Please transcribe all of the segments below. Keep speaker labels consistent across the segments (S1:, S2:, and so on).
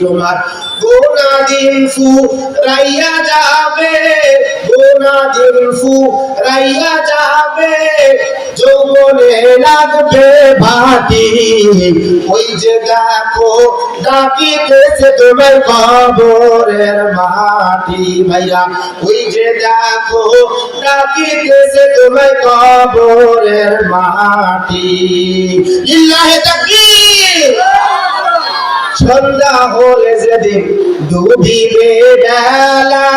S1: তোমার গোনা দিন ফু রাইয়া যাবে গোনা দিন ফু রাইয়া যাবে। যৌবনে লাগবে ভাটি, ওই যে দেখো ডাকিতেছে তোমার কবরের মাটি। ভাইয়া, ওই যে দেখো ডাকিতেছে তোমার কবরের মাটি। ইল্লাহে তাকবীর! সন্ধ্যা হলে যেদিন ডুবিবে বেলা।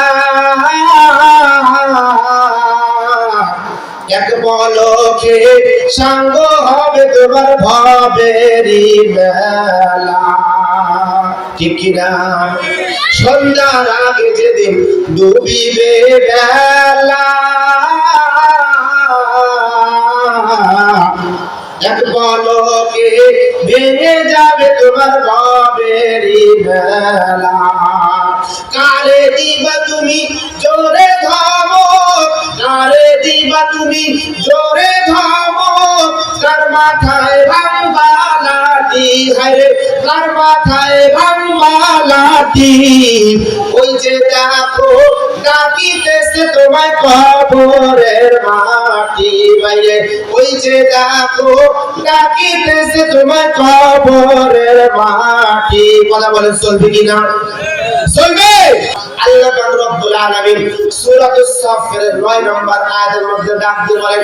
S1: এক বলকে সাঙ্গ হবে তোমার ভবেরি মেলা ঠিক কিনা? সন্ধ্যার আগে যেদিন ডুবিবে বেলা। এক বলকে ভেঙে যাবে তোমার বাবেরি বেলা। কারে দিবা তুমি জোরে থামো, কারে দিবা তুমি জোরে থামো। তার মাথায় ভাঙবা হায় তার মাথায় ভাঙবা লাঠি? ওই যে দেখো ডাকিতেছে তোমায় কবরের মাটি বাইরে। ওই যে দেখো, ডাকিতেছে তোমায় কবরের মাটি। কথা বলেন, চলবে কিনা চলবে! আল্লাহ রব্বুল আলামিন সূরাতুস সাফের 9 নম্বর আয়াতের মধ্যে ডাক দিয়ে বলেন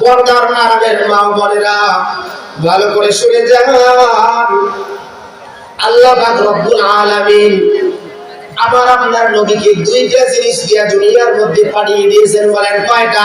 S1: পর্দার নারামের মা বোনেরা, ভালো করে শুনে যান। আল্লাহ রব্বুল আলামিন আমার আপনার নবীকে দুইটা জিনিস দিয়া দুনিয়ার মধ্যে পাঠিয়ে দিয়েছেন বলেন, কয়টা?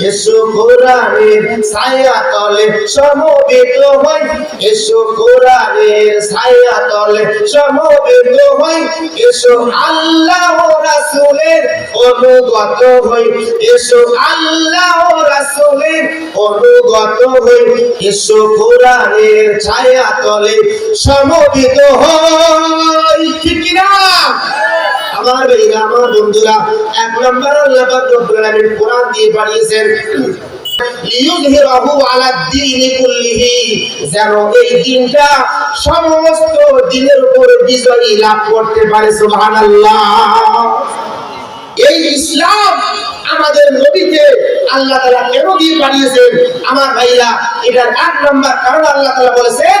S1: এসো কোরআনের ছায়া তলে, সমবেত হই। এসো কোরআনের ছায়া তলে, সমবেত হই। এসো আল্লাহ রাসূলের অনুগত হই। এসো আল্লাহ রাসূলের অনুগত হই। এসো কোরআনের ছায়া তলে, সমবেত হই। ঠিক না আমার ভাইরা আমার বন্ধুরা, এক নম্বর আল্লাহ রব্বুল আলামিন কোরআন দিয়ে পাঠিয়েছেন সমস্ত দিনের উপর বিজয়ী লাভ করতে পারে এই ইসলাম আমাদের নবীকে আল্লাহ তাআলা কেন দিয়ে পাঠিয়েছেন আমার ভাইরা, এটার এক নম্বর কারণ আল্লাহ তাআলা বলেছেন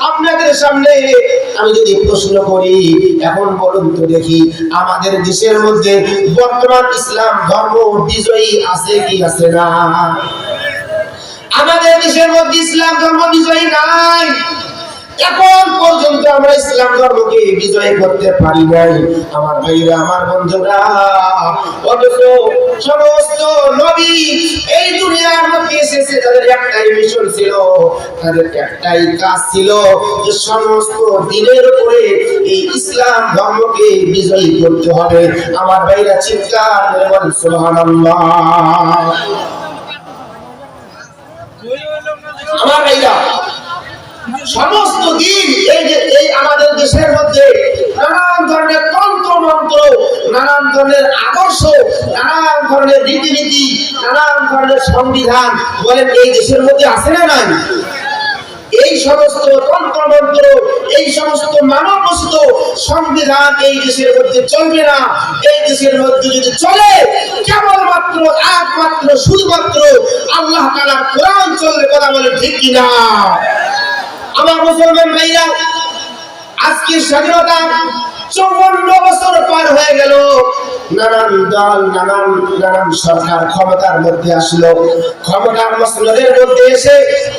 S1: আপনাদের সামনে আমি যদি প্রশ্ন করি, এখন বলুন তো দেখি আমাদের দেশের মধ্যে বর্তমান ইসলাম ধর্ম বিজয়ী আছে কি আছে না? আমাদের দেশের মধ্যে ইসলাম ধর্ম বিজয়ী নাই। এখন পর্যন্ত আমরা ইসলাম ধর্মকে বিজয় করতে পারি নাই। আমার ভাইরা, আমার বন্ধুরা, অথচ সমস্ত নবী এই দুনিয়ার মধ্যে এসেছে, তাদের একটাই মিশন ছিল, তাদের একটাই কাজ ছিল যে সমস্ত দিনের উপরে এই ইসলাম ধর্মকে বিজয়ী করতে হবে। আমার ভাইরা চিৎকার সুবহানাল্লাহ। আমার ভাইরা সমস্ত দিন এই যে, এই আমাদের দেশের মধ্যে নানান ধরনের তন্ত্র মন্ত্র নানান ধরনের আদর্শ, নানান ধরনের রীতিনীতি, নানান ধরনের সংবিধান বলেন, এই দেশের মধ্যে আছে না নাই? এই সমস্ত তন্ত্রমন্ত্র, এই সমস্ত মানব বস্ত সংবিধান এই দেশের মধ্যে চলবে না। এই দেশের মধ্যে যদি চলে, কেবলমাত্র একমাত্র, শুধুমাত্র আল্লাহ তাআলার কোরআন চলবে কথা বলে ঠিক কিনা? আমার মুসলমান ভাইরা আজকে স্বাধীনতা চৌবন্ন বছর পার হয়ে গেল। নানান দল, নানান নানান সরকার ক্ষমতার মধ্যে আসলো। ক্ষমতার মসলদের মধ্যে এসে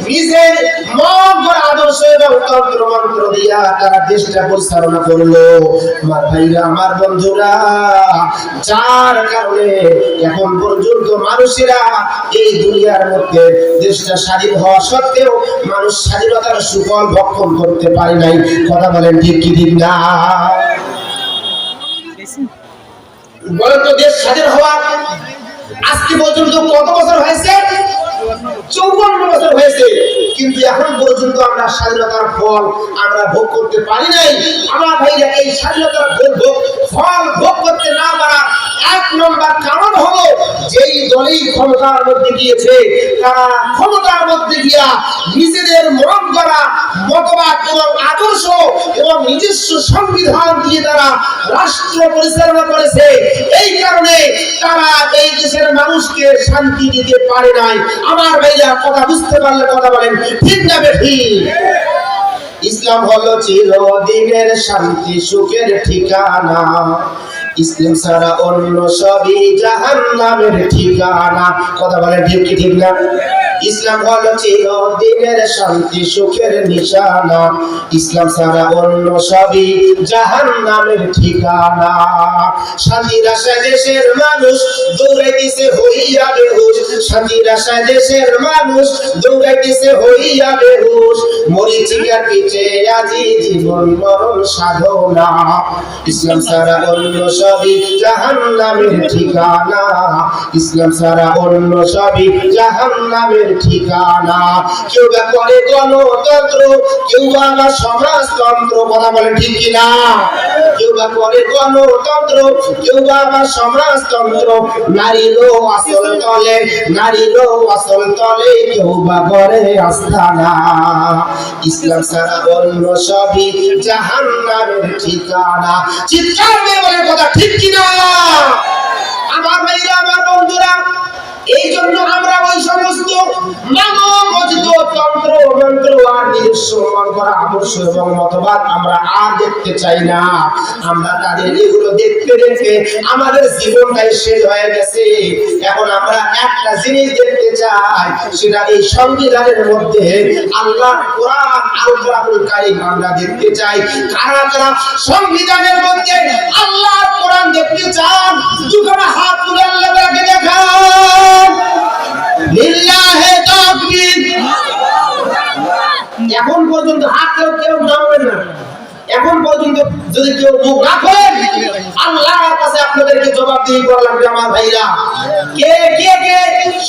S1: নিজের মগ আদর্শ এবং তন্ত্র মন্ত্র দিয়া তারা দেশটা পরিচালনা করল। আমার ভাইরা, আমার বন্ধুরা, যার কারণে এখন পর্যন্ত মানুষেরা এই দুনিয়ার মধ্যে দেশটা স্বাধীন হওয়া সত্ত্বেও মানুষ স্বাধীনতার সুফল ভক্ষণ করতে পারে নাই। কথা বলেন ঠিক কি ঠিক না? বলেন তো দেশ স্বাধীন হওয়া আজকে পর্যন্ত কত বছর হয়েছে? চৌবন্ন বছর হয়েছে। কিন্তু এখন পর্যন্ত আমরা স্বাধীনতার ফল আমরা ভোগ করতে পারি নাই। আমার ভাইরা, এই স্বাধীনতার ভোগ ভোগ, ফল ভোগ করতে না পারা এক নম্বর কারণ হলো যেই দলই ক্ষমতার মধ্যে গিয়েছে, তারা ক্ষমতার মধ্যে গিয়া নিজেদের মন করা, মতবাদ এবং আদর্শ এবং নিজস্ব সংবিধান দিয়ে তারা রাষ্ট্র পরিচালনা করেছে। এই কারণে তারা এই দেশের মানুষকে শান্তি দিতে পারে নাই। আমার ভাইরা, কথা বুঝতে পারলে কথা বলেন। ইসলাম হলো চিরদিনের শান্তি, সুখের ঠিকানা। ইসলাম ছাড়া অন্য সবই জাহান্নামের ঠিকানা। কথা বলে ঠিক না? ইসলাম হলো চিরদিনের শান্তি, সুখের নিশানা। ইসলাম ছাড়া অন্য সবই জাহান্নামের ঠিকানা। শান্তির আশায় দেশের মানুষ দৌড়াইতেছে হইয়া বেহুশ। শান্তির আশায় দেশের মানুষ দৌড়াইতেছে হইয়া বেহুশ। মরিচিকার পিছে আজি জীবন মরণ সাধনা। ইসলাম ছাড়া অন্য সবই জাহান্নামের ঠিকানা। ইসলাম ছাড়া অন্য সবই জাহান্নামের ঠিকানা। কেউ বা করে গণতন্ত্র, কেউ বা আবার সমাজতন্ত্র কথা বলে, ঠিক কিনা কেউ বা করে গণতন্ত্র, কেউ বা আবার সমাজতন্ত্র। নারীরও আসল তলে নারীরও আসল তলে, কেউ বা আস্থানা ইসলাম ছাড়া অন্য সবই জাহান্নামের ঠিকানা। চিৎকার দিয়ে বলে কথা, ঠিক কিনা আমার ভাইরা আমার বন্ধুরা এই জন্য আমরা ওই সমস্ত তন্ত্র মন্ত্র আর নিজস্ব করা আদর্শ এবং মতবাদ আমরা আর দেখতে চাই না। আমরা তাদের এগুলো দেখতে দেখতে আমাদের জীবনটাই শেষ হয়ে গেছে। এখন আমরা একটা জিনিস দেখতে চাই, সেটা এই সংবিধানের মধ্যে আল্লাহ কোরআন আল কোরআনুল কারীম আমরা দেখতে চাই। কারা কারা সংবিধানের মধ্যে আল্লাহ কোরআন দেখতে চান, দুখানা হাত তুলে আল্লাহকে দেখান। লিল্লাহে তাকবীর। এখন পর্যন্ত হাত কেউ কেউ নামবেন না। এখন পর্যন্ত যদি কেউ মুখ না করেন আল্লাহর কাছে আপনাদেরকে জবাবদিহি করা লাগবে, আমার ভাইরা। কে কে কে?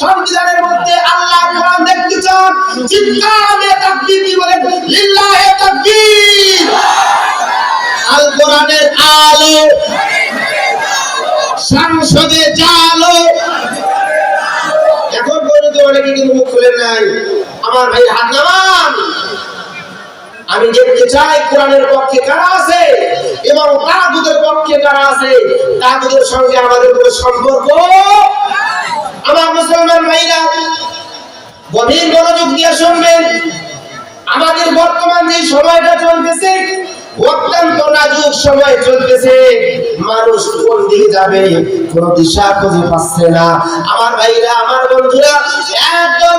S1: সংবিধানের মধ্যে আল্লাহ কোরআন দেখতে চান? চিৎকারে তাকবীর কি বলেন? লিল্লাহে নাই। আমার ভাই আমি দেখতে চাই কোরআনের পক্ষে কারা আছে এবং তাগুদের পক্ষে কারা আছে? তাগুদের সঙ্গে আমাদের কোনো সম্পর্ক? আমার মুসলমান ভাইরা, গভীর মনোযোগ দিয়ে শুনবেন। আমাদের বর্তমান যে সময়টা চলতেছে, অত্যন্ত নাজুক সময় চলতেছে। মানুষ কোন দিকে যাবে, কোন দিশা খুঁজে পাচ্ছে না। আমার ভাইরা, আমার বন্ধুরা, একদম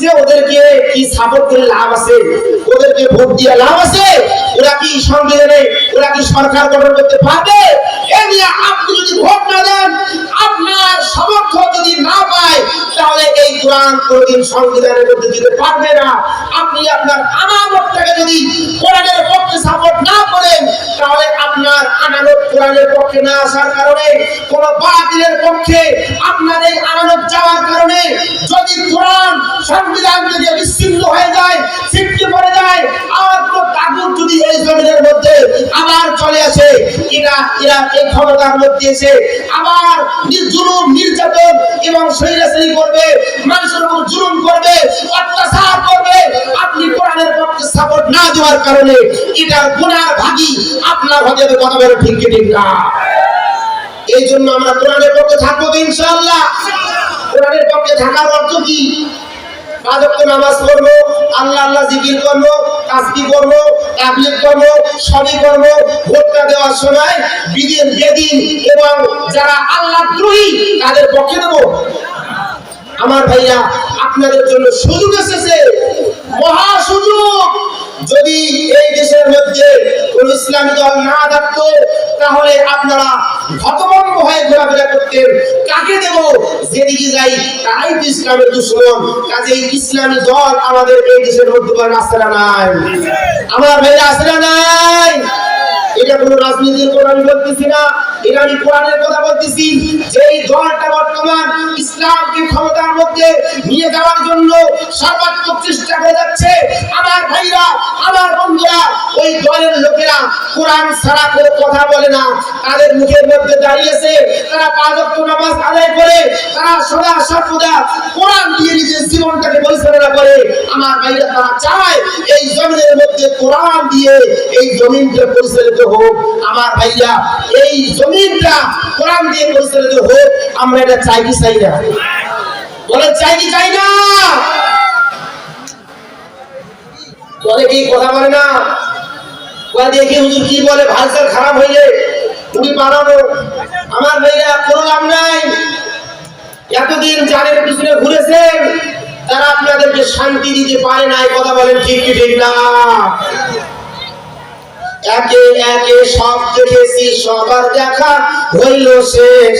S1: যে ওদেরকে কি সাপোর্ট করে লাভ আছে? ওদেরকে ভোট দিয়ে লাভ আছে? ওরা কি সংবিধানে, ওরা কি সরকার গঠন করতে পারবে? এ নিয়ে আপনি যদি ভোট না দেন, আপনার সমর্থ যদি না পায়, তাহলে এই কোরআন কোনদিন সংবিধানের মধ্যে দিতে পারবে না। আপনি আপনার আমানতটাকে যদি কোরআনের পক্ষে সাপোর্ট না করেন, তাহলে আপনার আমানত কোরআনের পক্ষে না আসার কারণে, কোন বাতিলের পক্ষে আপনার এই আমানত যাওয়ার কারণে যদি কোরআন সংবিধান যদি বিচ্ছিন্ন হয়ে যায়, ছিটকে পড়ে যায়, আর কোন তাগুত যদি এই জমিনের মধ্যে আবার চলে আসে এরা এরা এই ক্ষমতার মধ্যে এসে আবার নির্জুলুম, নির্যাতন এবং শৈলাশ্রী করবে, মানুষের উপর জুলুম করবে, অত্যাচার করবে, আপনি কোরআনের পক্ষে সাপোর্ট না দেওয়ার কারণে এটার গুণার ভাগী আপনার হতে হবে কথা বলে ঠিক কি এই জন্য আমরা কোরআনের পক্ষে থাকব তো কোরআনের পক্ষে থাকার অর্থ কি? নামাজ পড়ব, আল্লাহ আল্লাহ জিকির করব তাসবি করব, তাবলিগ করব, সবই করব, ভোটটা দেওয়ার সময় বিদিন, বেদিন এবং যারা আল্লাহ দ্রোহী, তাদের পক্ষে দেবো আমার ভাইয়া, আপনাদের জন্য সুযোগ এসেছে। মহা সুযোগ। যদি এই দেশের মধ্যে কোন ইসলামী দল না থাকতো, তাহলে আপনারা হতভম্ব হয়ে ঘোরাফেরা করতেন। কাকে দেব? যেদিকে যাই তাই তো ইসলামের দুশ্মন। কাজে ইসলামী দল আমাদের এই দেশের মধ্যে আসলে নাই। আমার ভাইরা আসলে নাই? এটা কোনো রাজনীতির কথা আমি বলতেছি না, এটা আমি কোরআনের কথা বলতেছি। এই দলটা বর্তমান ইসলামকে ক্ষমতার মধ্যে নিয়ে যাওয়ার জন্য সর্বাত্মক চেষ্টা করে যাচ্ছে, আমার ভাইরা, আমার বন্ধুরা, ওই দলের লোকেরা কোরআন ছাড়া কোনো কথা বলে না। তাদের মুখের মধ্যে দাঁড়িয়েছে, তারা পাঁচ ওয়াক্ত নামাজ আদায় করে, তারা সদা সর্বদা কোরআন দিয়ে নিজের জীবনটাকে পরিচালনা করে। আমার ভাইরা, তারা চায় এই জমিনের মধ্যে কোরআন দিয়ে এই জমিনটা পরিচালিত আমার ভাইরা এই জমিনটা কোরআন দিয়ে পরিচালিত হোক, আমরা এটা চাই কি চাই না? বলে, চাই কি চাই না? বলে, কি কথা বলে না? দেখি হুজুর কি বলে ভাষা খারাপ হইলে তুমি বানাবো আমার ভাইরা কোনো লাভ নাই। এতদিন জানের পিছনে ঘুরেছেন, তারা আপনাদেরকে শান্তি দিতে পারে না কথা বলেন ঠিক কি ঠিক না? একে একে সব দেখেছি, সবার দেখা হইল শেষ।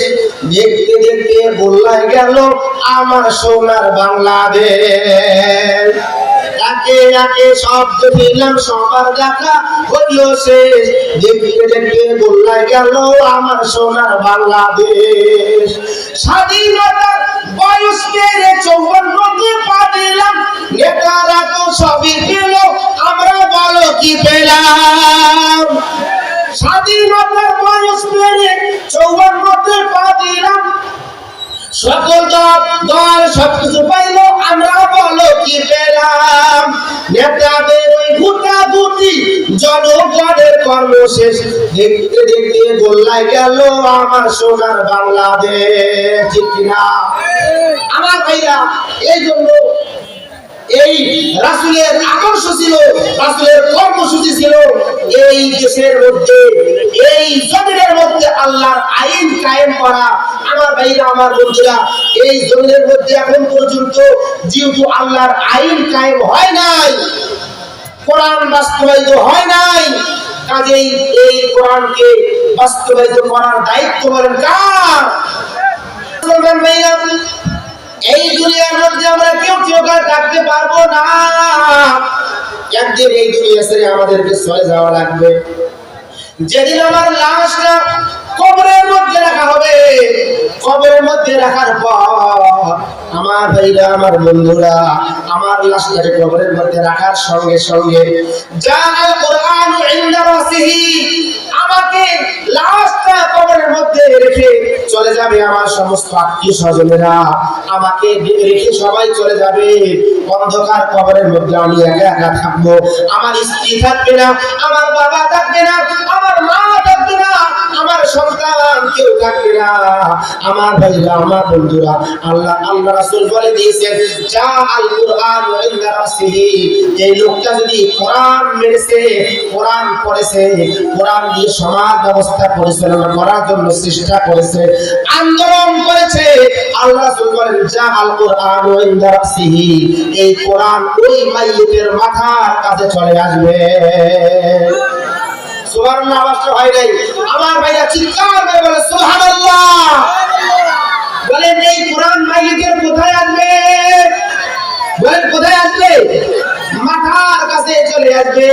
S1: দেখতে দেখতে বললাই গেল, আমার সোনার বাংলাদেশ। একে একে সব দেখিলাম সবার দেখা হইল শেষ। দেখতে দেখতে বললাই গেল আমার সোনার বাংলাদেশ। স্বাধীনতার বয়স বেড়ে চৌবন্নতে পা দিলাম। নেতারা তো সবই পেল, আমরা বলো কি পেলাম? স্বাধীনতার বয়স পেরে চৌবন্নতে পা দিলাম। সকল দল দল সবকিছু পাইল, আমরা বলো কি পেলাম? নেতাদের ওই গুটা গুটি জনগণের কর্মশেষ। দেখতে দেখতে গোল্লায় গেল আমার সোনার বাংলাদেশ, ঠিক কিনা? আমার ভাইরা এই জন্য এই রাসুলের আদর্শ ছিল, রাসুলের কর্মসূচি ছিল এই দেশের মধ্যে, এই জমিনের মধ্যে আল্লাহর আইন কায়েম করা। আমার ভাইরা, আমার বন্ধুরা, এই জমিনের মধ্যে এখন পর্যন্ত যেহেতু আল্লাহর আইন কায়েম হয় নাই, কোরআন বাস্তবায়িত হয় নাই, কাজেই এই কোরআনকে বাস্তবায়িত করার দায়িত্ব বলেন কার? মুসলমান ভাইরা এই দুনিয়ার মধ্যে আমরা কেউ চিরকাল থাকতে পারব না। একদিন এই দুনিয়া ছেড়ে আমাদেরকে চলে যাওয়া লাগবে। যেদিন আমার লাশটা কবরের মধ্যে রাখা হবে, কবরের মধ্যে রাখার পর আমার ভাইরা, আমার বন্ধুরা আমার লাশটাকে কবরের মধ্যে রাখার সঙ্গে সঙ্গে যা আল কোরআন ইনদা রাসিহি আমাকে লাশটা কবরের মধ্যে রেখে চলে যাবে আমার সমস্ত আত্মীয় স্বজনেরা। আমাকে রেখে সবাই চলে যাবে। অন্ধকার কবরের মধ্যে আমি একা একা থাকব। আমার স্ত্রী থাকবে না, আমার বাবা থাকবে না, আমার মা থাকবে না আমার সন্তান, কেউ থাকবে না। আমার ভাইরা, আমার বন্ধুরা, আল্লাহ আল্লাহ রাসূল বলে দিয়েছেন, যা আল কুরআন ইনদা রাসিহি এই লোকটা যদি কোরআন মেরেছে কোরআন পড়েছে, কোরআন দিয়ে সমাজ ব্যবস্থা পরিচালনা করার জন্য চেষ্টা করেছে, আন্দোলন করেছে, আল্লাহ রাসূল বলেন, যা আল কুরআন ইনদা রাসিহি এই কোরআন ওই মাইয়িতের মাথার কাছে চলে আসবে। সুবহানাল্লাহ আওয়াজটা হয় নাই। আমার ভাইরা চিৎকার করে বলে, সুবহানাল্লাহ। বলেন, এই কোরআন মাইয়িতের কোথায় আসবে? বলেন, কোথায় আসবে? মাথার কাছে চলে আসবে।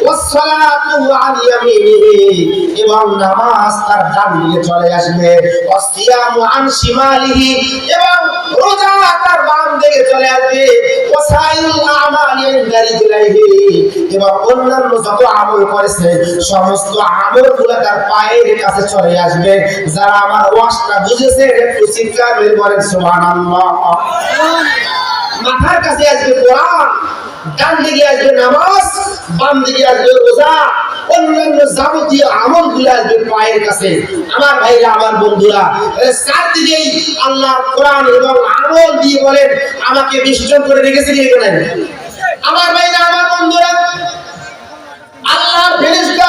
S1: ওয়াসসালাতু আন ইয়ামিনিহি এবং নামাজ তার ডান দিকে চলে আসবে। ওয়াসিয়ামু আন শিমালিহি। এবং চলে আসবে। অন্যান্য যত আমল করেছে, সমস্ত আমলগুলো তার পায়ের কাছে চলে আসবে। যারা আমার বুঝেছে, একটু চিৎকার করে বলেন, সুবহানাল্লাহ। মাথার কাছে আসবে কোরআন, ডান দিকে আসবে নামাজ, বাম দিকে আসবে রোজা, অন্যান্য যাবতীয় আমলগুলো আসবে পায়ের কাছে। আমার ভাইরা, আমার বন্ধুরা চারদিকেই আল্লাহ কোরআন এবং আমল দিয়ে বলেন, আমাকে বিসর্জন করে রেখেছে আমার ভাইরা, আমার বন্ধুরা ফেরেশতা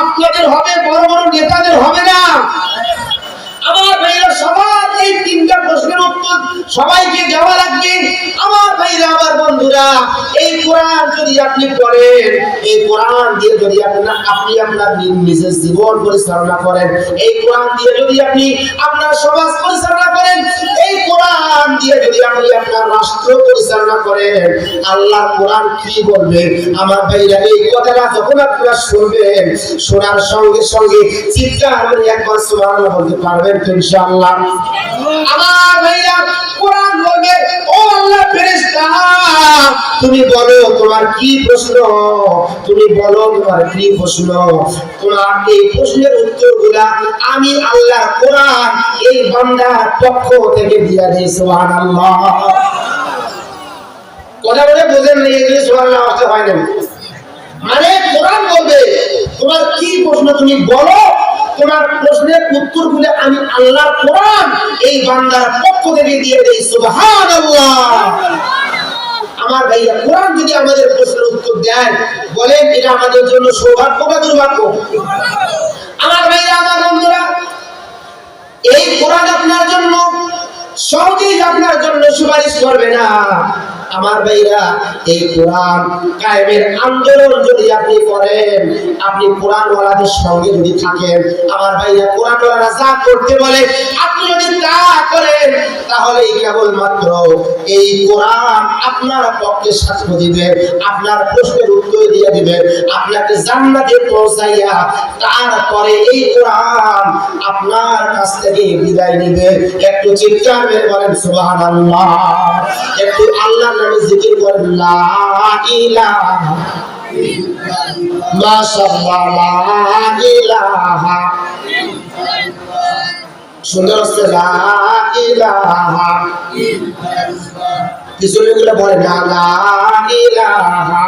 S1: আপনাদের হবে, বড় বড় নেতাদের হবে না। আমার ভাইয়া সবার এই তিনটা প্রশ্নের উত্তর সবাইকে দেওয়া লাগবে। আমার এই কোরআন যদি আপনি পড়েন, এই কোরআন দিয়ে যদি আপনার আপনি আপনার নিজের জীবন পরিচালনা করেন, এই কোরআন দিয়ে যদি আপনি আপনার সমাজ পরিচালনা করেন, এই কোরআন দিয়ে যদি আপনি আপনার রাষ্ট্র পরিচালনা করেন আল্লাহ কোরআন কি বলবে? আমার ভাইরা, এই কথাটা যখন আপনারা শুনবেন, শোনার সঙ্গে সঙ্গে চিৎকার করে একবার সুবহানাল্লাহ বলতে পারবেন তো ইনশাআল্লাহ। আমার ভাইরা, কোরআন বলবে, ও আল্লাহ ফেরেশতা তুমি বলো, তোমার কি প্রশ্ন? তুমি বলো, তোমার কি প্রশ্ন? তোমার এই প্রশ্নের উত্তরগুলা আমি আল্লাহ কোরআন এই বান্দার পক্ষ থেকে দিয়া দিই, সুবহানাল্লাহ। কথা বলে বোঝেন না এই যে সুবহানাল্লাহ আওয়াজটা হয় না মানে কোরআন বলবে, তোমার কি প্রশ্ন তুমি বলো, তোমার প্রশ্নের উত্তরগুলো আমি আল্লাহ কোরআন এই বান্দার পক্ষ থেকে দিয়ে দেই, সুবহানাল্লাহ। আমার ভাইয়া, কোরআন যদি আমাদের প্রশ্নের উত্তর দেয় বলেন, এটা আমাদের জন্য সৌভাগ্য বা দুর্ভাগ্য? আমার ভাইয়া, আমার বন্ধুরা, এই কোরআন আপনার জন্য সহজেই আপনার জন্য সুপারিশ করবে না। আমার ভাইরা, এই কোরআন কায়েমের আন্দোলন যদি আপনি করেন, আপনি কোরআন ওয়ালাদের সঙ্গে যদি থাকেন, আমার ভাইরা কোরআন ওয়ালারা যা করতে বলে, আপনি যদি তা করেন তাহলে কেবলমাত্র এই কোরআন আপনার পক্ষে সাক্ষ্য দিবে, আপনার প্রশ্নের উত্তর দিয়ে দিবে, আপনাকে জান্নাতে পৌঁছাইয়া তারপরে এই কোরআন আপনার কাছ থেকে বিদায় নিবে। একটু চিৎকার মেরে বলেন সুবহানাল্লাহ। একটু আল্লাহর নামে জিকির করেন, লা ইলাহা মাশাআল্লাহ সুন্দর কিছু লোকগুলো বলে না ইলাহা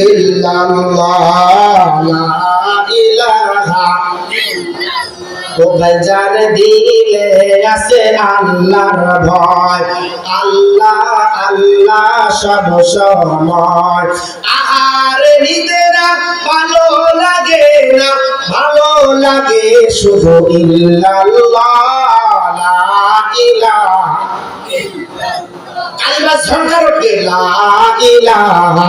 S1: ইল্লাল্লাহ। লা ইলাহা ভাইজান দিলে আছে আল্লাহর ভয়? আল্লাহ আল্লাহ সব সময়। আর নিদেরা ভালো লাগে না, ভালো লাগে শুধু ইল্লাল্লাহ, লা ইলাহা কালিমা ঝঙ্কার উঠবে লা ইলাহা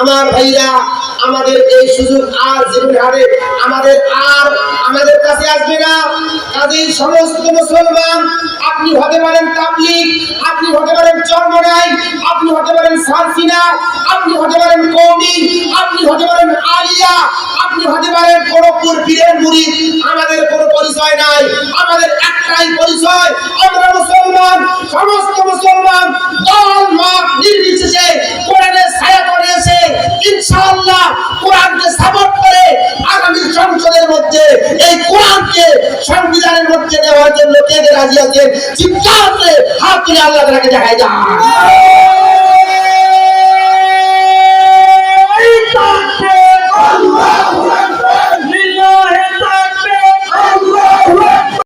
S1: আমার ভাইরা, আমাদের এই সুযোগ আর জীবনে হারে আমাদের আর আমাদের কাছে আসবে না। কাজেই সমস্ত মুসলমান, আপনি হতে পারেন তাবলিগ, আপনি হতে পারেন চর্মনাই, আপনি হতে পারেন সালসিনা, আপনি হতে পারেন কৌমি আপনি হতে পারেন আলিয়া, আপনি হতে পারেন খড়গপুর পীরের মুরিদ আমাদের কোনো পরিচয় নাই। আমাদের একটাই পরিচয়, আমরা মুসলমান, সমস্ত মুসলমান দল মত নির্বিশেষে কোরআনের ছায়া তলে এসে ইনশাআল্লাহ কোরআনকে সাপোর্ট করে আগামী সংসদের মধ্যে এই কোরআনকে সংবিধানের মধ্যে নেওয়ার জন্য কে রাজি আছেন? চিন্তা হাত তুলে আল্লাহ তাকে দেখাই যান।